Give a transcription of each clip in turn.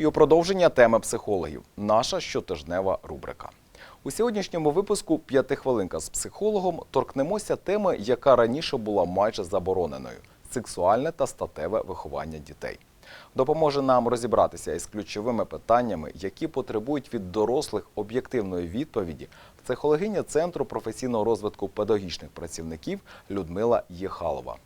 І у продовження теми психологів наша щотижнева рубрика. У сьогоднішньому випуску «П'ятихвилинка з психологом торкнемося теми, яка раніше була майже забороненою сексуальне та статеве виховання дітей. Допоможе нам розібратися із ключовими питаннями, які потребують від дорослих об'єктивної відповіді, психологиня Центру професійного розвитку педагогічних працівників Людмила Єхалова.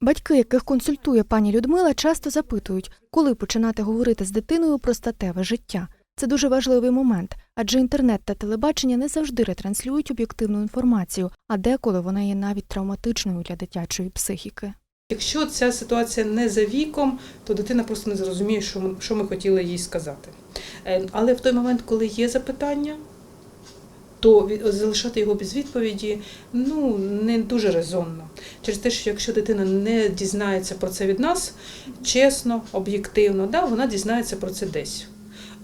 Батьки, яких консультує пані Людмила, часто запитують, коли починати говорити з дитиною про статеве життя. Це дуже важливий момент, адже інтернет та телебачення не завжди ретранслюють об'єктивну інформацію, а деколи вона є навіть травматичною для дитячої психіки. Якщо ця ситуація не за віком, то дитина просто не зрозуміє, що ми, що ми хотіли їй сказати. Е, Але в той момент, коли є запитання, то залишати його без відповіді ну, не дуже резонно. Через те, що якщо дитина не дізнається про це від нас, чесно, об'єктивно, да, вона дізнається про це десь.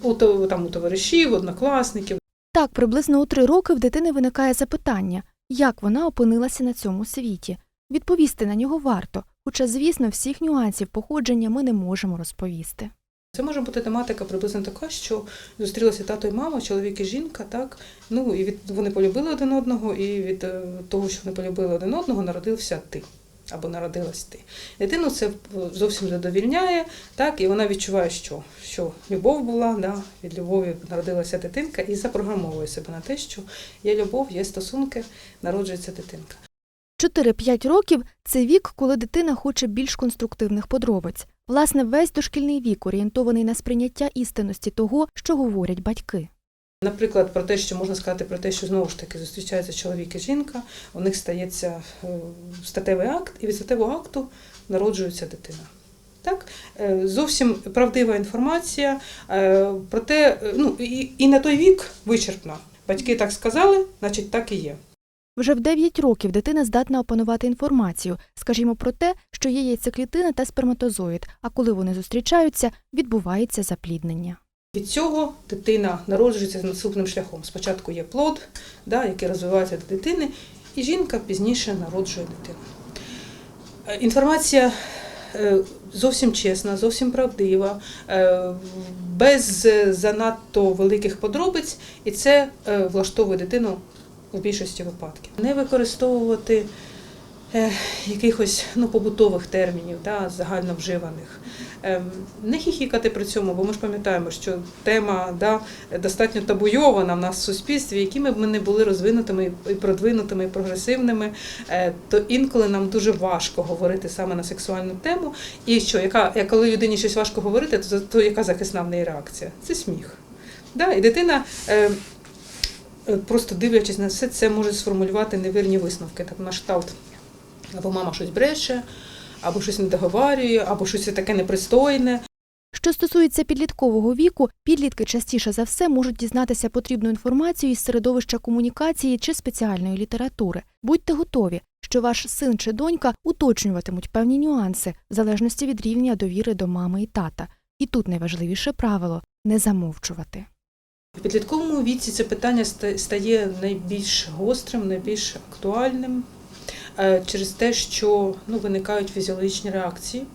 У, там, у товаришів, однокласників, Так, приблизно у три роки в дитини виникає запитання, як вона опинилася на цьому світі. Відповісти на нього варто, хоча, звісно, всіх нюансів походження ми не можемо розповісти. Це може бути тематика приблизно така, що зустрілися тато і мама, чоловік і жінка, так ну і від вони полюбили один одного, і від е, того, що вони полюбили один одного, народився ти або народилась ти. Дитину це зовсім задовільняє, так і вона відчуває, що, що любов була, да, від любові народилася дитинка, і запрограмовує себе на те, що є любов, є стосунки, народжується дитинка. 4-5 років це вік, коли дитина хоче більш конструктивних подробиць. Власне, весь дошкільний вік орієнтований на сприйняття істинності того, що говорять батьки. Наприклад, про те, що можна сказати про те, що знову ж таки зустрічаються чоловік і жінка, у них стається е, статевий акт, і від статевого акту народжується дитина. Так, Е, зовсім правдива інформація е, про те, ну і, і на той вік вичерпно. Батьки так сказали, значить так і є. Вже в 9 років дитина здатна опанувати інформацію, скажімо, про те, що є яйцеклітина та сперматозоїд, а коли вони зустрічаються, відбувається запліднення. Від цього дитина народжується наступним шляхом. Спочатку є плод, да, який розвивається до дитини, і жінка пізніше народжує дитину. Е, Інформація е, зовсім чесна, зовсім правдива, е, без занадто великих подробиць, і це влаштовує дитину у більшості випадків. Не використовувати е, якихось ну, побутових термінів, да, загально вживаних. Ем, Не хіхікати при цьому, бо ми ж пам'ятаємо, що тема да, достатньо табуйована в нас в суспільстві, якими б ми не були розвинутими, і продвинутими, і прогресивними, е, то інколи нам дуже важко говорити саме на сексуальну тему. І що, яка, коли людині щось важко говорити, то, то яка захисна в неї реакція? Це сміх. Да? І дитина. Е, Просто дивлячись на все, це може сформулювати невірні висновки. Так на шталт. Або мама щось бреше, або щось не договарює, або щось таке непристойне. Що стосується підліткового віку, підлітки частіше за все можуть дізнатися потрібну інформацію із середовища комунікації чи спеціальної літератури. Будьте готові, що ваш син чи донька уточнюватимуть певні нюанси в залежності від рівня довіри до мами і тата. І тут найважливіше правило не замовчувати. В підлітковому віці це питання стає найбільш гострим, найбільш актуальним е, через те, що ну, виникають фізіологічні реакції,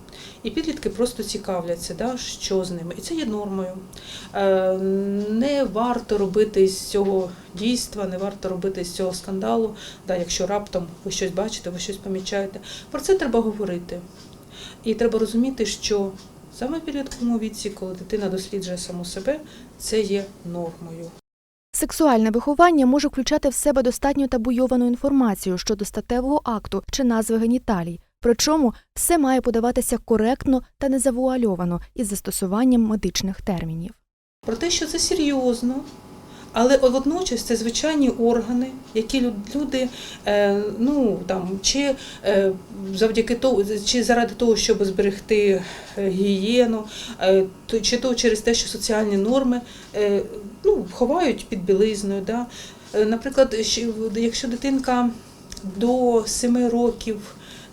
і підлітки просто цікавляться, да, що з ними. І це є нормою. Е, Не варто робити з цього дійства, не варто робити з цього скандалу, да, якщо раптом ви щось бачите, ви щось помічаєте. Про це треба говорити. І треба розуміти, що саме в підлітковому віці, коли дитина досліджує саму себе, це є нормою. Сексуальне виховання може включати в себе достатньо табуйовану інформацію щодо статевого акту чи назви геніталій. Причому все має подаватися коректно та незавуальовано із застосуванням медичних термінів. Про те, що це серйозно, але водночас це звичайні органи, які лю- люди, е, ну там чи е, завдяки того, чи заради того, щоб зберегти е, гігієну, чи то через те, що соціальні норми ну, ховають під білизною. Да? Наприклад, якщо дитинка до 7 років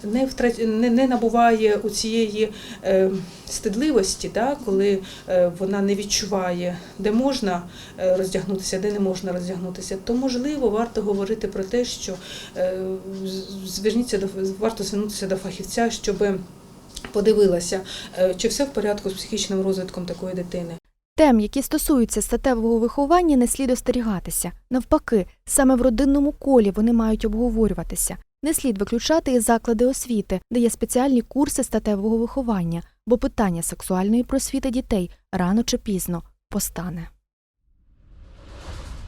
не втрат... не, не набуває у цієї е, стидливості, да, коли е, вона не відчуває, де можна е, роздягнутися, де не можна роздягнутися, то можливо варто говорити про те, що е, зверніться до варто звернутися до фахівця, щоб подивилася, е, чи все в порядку з психічним розвитком такої дитини. Тем, які стосуються статевого виховання, не слід остерігатися. Навпаки, саме в родинному колі вони мають обговорюватися. Не слід виключати і заклади освіти, де є спеціальні курси статевого виховання, бо питання сексуальної просвіти дітей рано чи пізно постане.